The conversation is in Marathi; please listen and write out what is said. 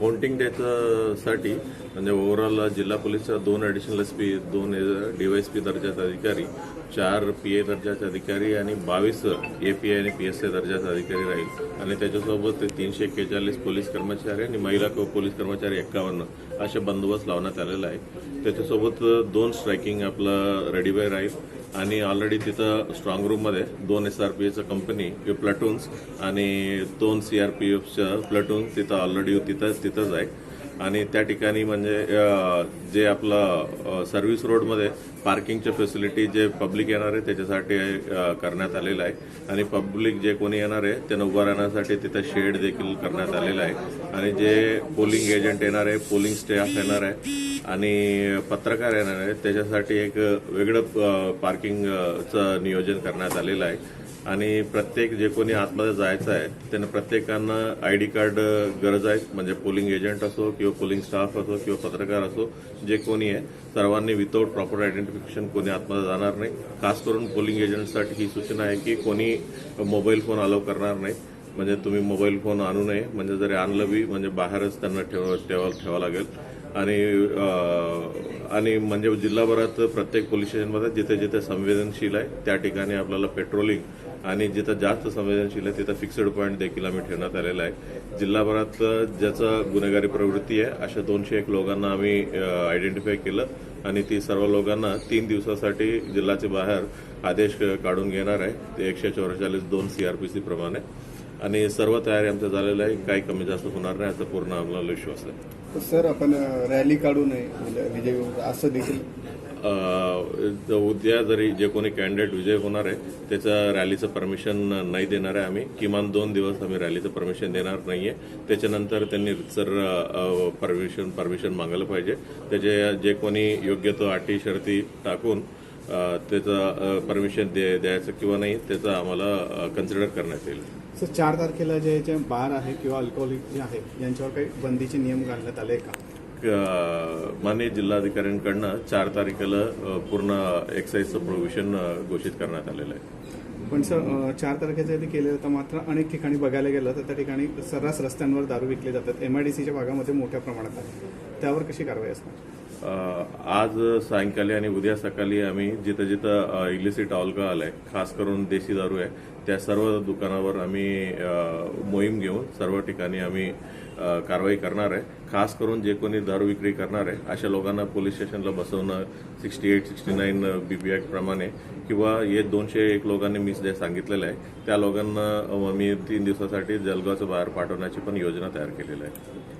काउंटिंग डेचं साठी म्हणजे ओव्हरऑल जिल्हा पोलीसच्या दोन ॲडिशनल एस पी दोन डीवायएसपी दर्जाचे अधिकारी चार पी ए दर्जाचे अधिकारी आणि बावीस ए पी आय आणि पी एस आय दर्जाचे अधिकारी राहील. आणि त्याच्यासोबत ते तीनशे एक्केचाळीस पोलीस कर्मचारी आणि महिला पोलीस कर्मचारी एक्कावन्न असे बंदोबस्त लावण्यात आलेला आहे. त्याच्यासोबत दोन स्ट्रायकिंग आपलं रेडीबाय राहील. आणि ऑलरेडी तिथं स्ट्रॉंग रूममध्ये दोन एस आर पी एचं कंपनी प्लटून्स आणि दोन सी आर पी एफच्या प्लटून तिथं ऑलरेडी तिथं तिथंच आहे. आणि त्या ठिकाणी म्हणजे जे आपलं सर्व्हिस रोडमध्ये पार्किंगच्या फॅसिलिटी जे पब्लिक येणार आहे त्याच्यासाठी करण्यात आलेलं आहे. आणि पब्लिक जे कोणी येणार आहे त्यांना उभं राहण्यासाठी तिथं शेड देखील करण्यात आलेलं आहे. आणि जे पोलिंग एजंट येणार आहे पोलिंग स्टाफ येणार आहे आणि पत्रकार येणार आहे त्याच्यासाठी एक वेगळं पार्किंगचं नियोजन करण्यात आलेलं आहे. आणि प्रत्येक जे कोणी आतमध्ये जायचं आहे त्यांना प्रत्येकांना आय डी कार्ड गरज आहे. म्हणजे पोलिंग एजंट असो किंवा पोलिंग स्टाफ असो किंवा पत्रकार असो जे कोणी आहे सर्वांनी विदाऊट प्रॉपर आयडेंटिफिकेशन कोणी आतमध्ये जाणार नाही. खास करून पोलिंग एजंटसाठी ही सूचना आहे की कोणी मोबाईल फोन अलाव करणार नाही. म्हणजे तुम्ही मोबाईल फोन आणू नये म्हणजे जरी आणलं बी म्हणजे बाहेरच त्यांना ठेव ठेवा ठेवावं लागेल. आणि आणि म्हणजे जिल्हाभरात प्रत्येक पोलीस स्टेशनमध्ये जिथे जिथे संवेदनशील आहे त्या ठिकाणी आपल्याला पेट्रोलिंग आणि जिथं जास्त संवेदनशील आहे तिथं फिक्स्ड पॉईंट देखील आम्ही ठेवण्यात आलेला आहे. जिल्हाभरात ज्याचं गुन्हेगारी प्रवृत्ती आहे अशा दोनशे एक लोकांना आम्ही आयडेंटिफाय केलं आणि ती सर्व लोकांना तीन दिवसासाठी जिल्ह्याचे बाहेर आदेश काढून घेणार आहे. ते एकशे चौवेचाळीस दोन सीआरपीसी प्रमाणे. आणि सर्व तयारी आमचं झालेलं आहे. काही कमी जास्त होणार नाही याचा पूर्ण आम्हाला विश्वास आहे. तर सर आपण रॅली काढू नये. म्हणजे विजय असं देखील उद्या जरी जे कोणी कॅन्डिडेट विजय होणार आहे त्याचं रॅलीचं परमिशन नाही देणार आहे आम्ही. किमान दोन दिवस आम्ही रॅलीचं परमिशन देणार नाहीये. त्याच्यानंतर त्यांनी सर परमिशन परमिशन मागायला पाहिजे. त्याचे जे कोणी योग्य तो अटी शर्ती टाकून त्याचं परमिशन द्यायचं किंवा नाही त्याचं आम्हाला कन्सिडर करण्यात येईल. सर चार तारखेला जे जे बार आहे किंवा अल्कोहोलिक जे आहे यांच्यावर काही बंदीचे नियम घालण्यात आले का? माननीय जिल्हाधिकाऱ्यांकडनं चार तारखेला पूर्ण एक्साईजचं प्रोव्हिजन घोषित करण्यात आलेलं आहे. पण सर चार तारखेच्या आधी केलं तर मात्र अनेक ठिकाणी बघायला गेलं तर त्या ठिकाणी सर्रास रस्त्यांवर दारू विकले जातात. एमआयडीसीच्या भागामध्ये मोठ्या प्रमाणात आहे. त्यावर कशी कारवाई असणार? आज सायंकाळी आणि उद्या सकाळी आम्ही जिथं जिथं इलिसिट अल्कोहोल आहे खास करून देशी दारू आहे त्या सर्व दुकानावर आम्ही मोहीम घेऊन सर्व ठिकाणी आम्ही कारवाई करणार आहे. खास करून जे कोणी दारू विक्री करणार आहे अशा लोकांना पोलीस स्टेशनला बसवणं sixty eight sixty nine BP act प्रमाणे किंवा हे दोनशे एक लोकांनी मी जे सांगितलेलं आहे त्या लोकांना मी तीन दिवसासाठी जलगावचं बाहेर पाठवण्याची पण योजना तयार केलेली आहे.